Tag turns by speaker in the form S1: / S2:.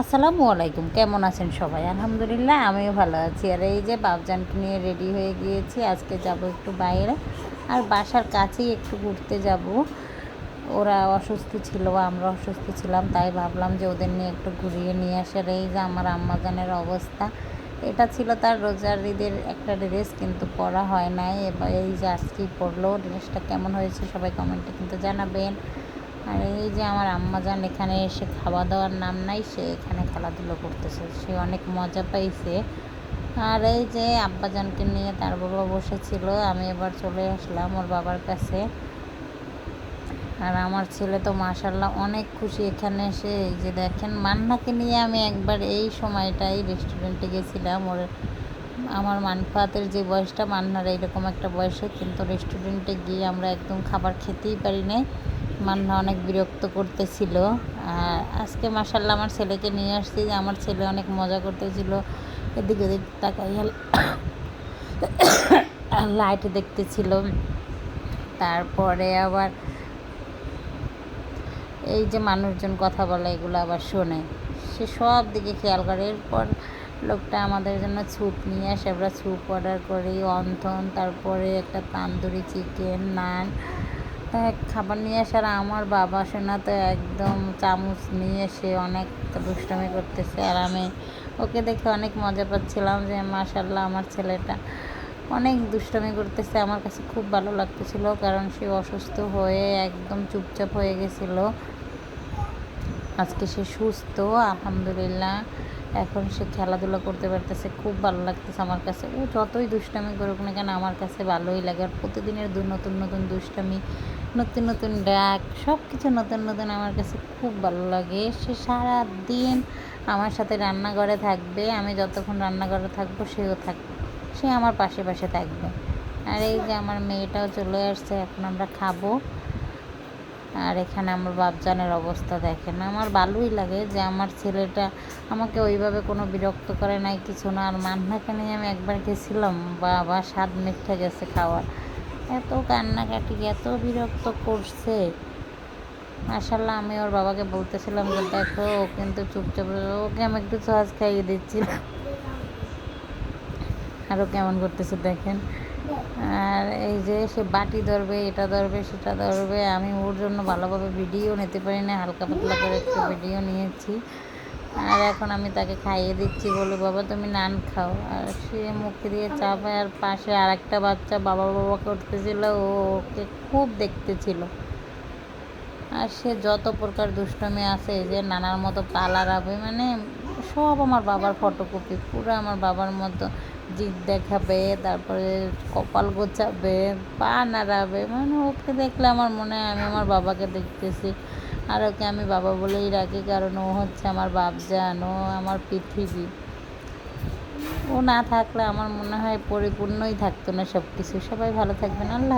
S1: আসসালামু আলাইকুম, কেমন আছেন সবাই? আলহামদুলিল্লাহ, আমিও ভালো আছি। আর এই যে বাবজানকে নিয়ে রেডি হয়ে গিয়েছি, আজকে যাব একটু বাইরে। আর বাসার কাছেই একটু ঘুরতে যাব। ওরা অসুস্থ ছিল, আমরা অসুস্থ ছিলাম, তাই ভাবলাম যে ওদের নিয়ে একটু ঘুরিয়ে নিয়ে আসার এই যে আমার আম্মাজানের অবস্থা, এটা ছিল তার রোজার ঈদের একটা ড্রেস, কিন্তু পরা হয় নাই। এবার এই যে আজকেই পরলো, ড্রেসটা কেমন হয়েছে সবাই কমেন্টে কিন্তু জানাবেন। আর এই যে আমার আম্মাজান এখানে এসে খাওয়া দাওয়ার নাম নাই, সে এখানে খেলাধুলো করতেছে। সে অনেক মজা পাইছে। আর এই যে আব্বাজানকে নিয়ে তার বাবা বসেছিল, আমি এবার চলে আসলাম ওর বাবার কাছে। আর আমার ছেলে তো মাশাল্লাহ অনেক খুশি এখানে এসে। এই যে দেখেন, মান্নাকে নিয়ে আমি একবার এই সময়টাই রেস্টুরেন্টে গেছিলাম। ওর, আমার মানফাতের যে বয়সটা, মান্নার এইরকম একটা বয়সে, কিন্তু রেস্টুরেন্টে গিয়ে আমরা একদম খাবার খেতেই পারি নাই। মান্না অনেক বিরক্ত করতেছিল। আর আজকে মাসাল্লাহ আমার ছেলেকে নিয়ে আসছি যে আমার ছেলে অনেক মজা করতেছিল। এদিক ওদিক তাকাই লাইট দেখতেছিল। তারপরে আবার এই যে মানুষজন কথা বলে, এগুলো আবার শোনে। সে সব দিকে খেয়াল করে। এরপর লোকটা আমাদের জন্য স্যুপ নিয়ে আসে। আমরা স্যুপ অর্ডার করি, অন্থন, তারপরে একটা তান্দুরি চিকেন নান খাবার নিয়ে আসার আমার বাবা সোনা তো একদম চামচ নিয়ে এসে অনেক দুষ্টামি করতেছে। আর আমি ওকে দেখে অনেক মজা পাচ্ছিলাম যে মাশাল্লাহ আমার ছেলেটা অনেক দুষ্টামি করতেছে। আমার কাছে খুব ভালো লাগতেছিল কারণ সে অসুস্থ হয়ে একদম চুপচাপ হয়ে গেছিল। আজকে সে সুস্থ, আলহামদুলিল্লাহ। এখন সে খেলাধুলা করতে পারতেছে, খুব ভালো লাগতেছে আমার কাছে। ও যতই দুষ্টামি করুক না কেন, আমার কাছে ভালোই লাগে। আর প্রতিদিনের দু নতুন নতুন দুষ্টামি, নতুন নতুন ডাক সব কিছু নতুন নতুন আমার কাছে খুব ভালো লাগে। সে সারা দিন আমার সাথে রান্নাঘরে থাকবে, আমি যতক্ষণ রান্নাঘরে থাকব সেও থাকবে সে আমার পাশে পাশে থাকবে। আর এই যে আমার মেয়েটাও চলে আসছে, এখন আমরা খাব। আর এখানে আমার বাপজানের অবস্থা দেখেন। আমার ভালোই লাগে যে আমার ছেলেটা আমাকে ওইভাবে কোনো বিরক্ত করে নাই, কিছু না। আর মান্নাকে নিয়ে আমি একবার গেছিলাম, বাবা স্বাদ মিথ্যা গেছে খাওয়ার। এত কান্নাকাটি, এত বিরক্ত করছে। মাসাল্লাহ আমি ওর বাবাকে বলতেছিলাম যে, দেখো, ও কিন্তু চুপচাপ, ওকে আমি একটু সহজ খাইয়ে দিচ্ছিলাম আরও কেমন করতেছে দেখেন। আর এই যে সে বাটি ধরবে, এটা ধরবে, সেটা ধরবে, আমি ওর জন্য ভালোভাবে ভিডিও নিতে পারি না হালকা পাতলা করে একটু ভিডিও নিয়েছি। আর এখন আমি তাকে খাইয়ে দিচ্ছি, বলে, বাবা, তুমি নান খাও। আর সে মুখে দিয়ে চাপে আর পাশে আর একটা বাচ্চা বাবা বাবা করতেছিল, ও ওকে খুব দেখতেছিল। আর সে যত প্রকার দুষ্টমি আছে যে নানার মতো পালার হবে মানে সব আমার বাবার ফটোকপি পুরো আমার বাবার মতো। জিদ দেখাবে, তারপরে কপাল গোছাবে, পা নাড়াবে। মানে ওকে দেখলে আমার মনে হয় আমি আমার বাবাকে দেখতেছি। আর ওকে আমি বাবা বলেই রাখি, কারণ ও হচ্ছে আমার বাপ বাপজান, ও আমার পৃথিবী। ও না থাকলে আমার মনে হয় পরিপূর্ণই থাকতো না সব কিছু সবাই ভালো থাকবেন। আল্লাহ